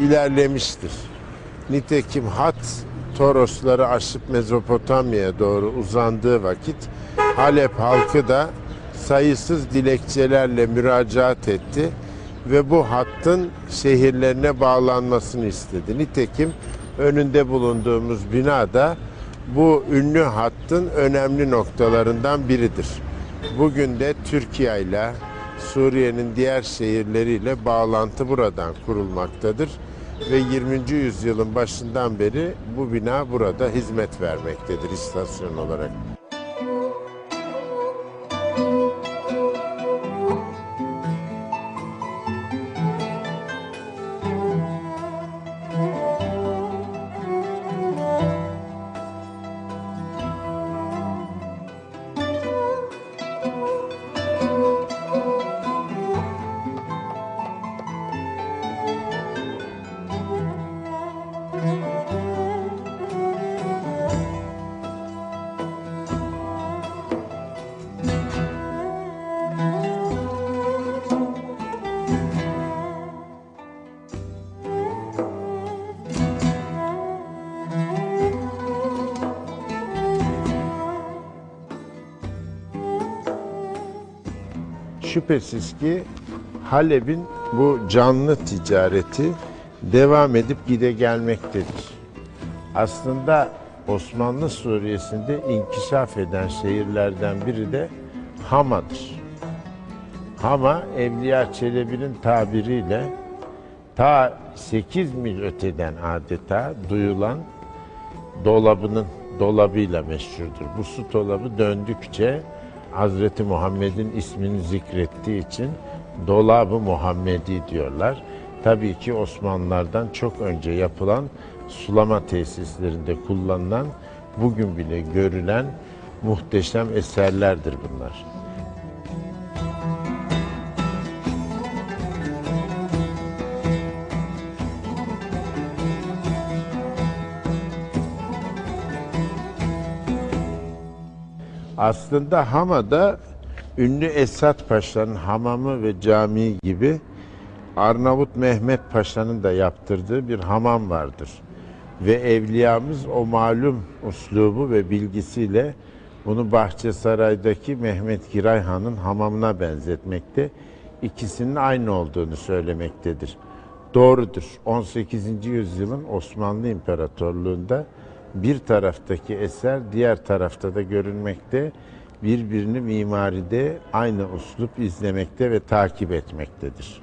ilerlemiştir. Nitekim hat Torosları aşıp Mezopotamya'ya doğru uzandığı vakit Halep halkı da sayısız dilekçelerle müracaat etti ve bu hattın şehirlerine bağlanmasını istedi. Nitekim önünde bulunduğumuz bina da bu ünlü hattın önemli noktalarından biridir. Bugün de Türkiye ile Suriye'nin diğer şehirleriyle bağlantı buradan kurulmaktadır ve 20. yüzyılın başından beri bu bina burada hizmet vermektedir istasyon olarak. Şüphesiz ki Halep'in bu canlı ticareti devam edip gide gelmektedir. Aslında Osmanlı Suriye'sinde inkişaf eden şehirlerden biri de Hama'dır. Hama Evliya Çelebi'nin tabiriyle ta 8 mil öteden adeta duyulan dolabının dolabıyla meşhurdur. Bu su dolabı döndükçe Hazreti Muhammed'in ismini zikrettiği için dolabı Muhammedi diyorlar. Tabii ki Osmanlılardan çok önce yapılan sulama tesislerinde kullanılan bugün bile görülen muhteşem eserlerdir bunlar. Aslında Hama'da ünlü Esat Paşa'nın hamamı ve camii gibi Arnavut Mehmet Paşa'nın da yaptırdığı bir hamam vardır. Ve evliyamız o malum uslubu ve bilgisiyle bunu Bahçesaray'daki Mehmet Giray Han'ın hamamına benzetmekte. İkisinin aynı olduğunu söylemektedir. Doğrudur. 18. yüzyılın Osmanlı İmparatorluğu'nda bir taraftaki eser diğer tarafta da görünmekte, birbirini mimaride aynı uslup izlemekte ve takip etmektedir.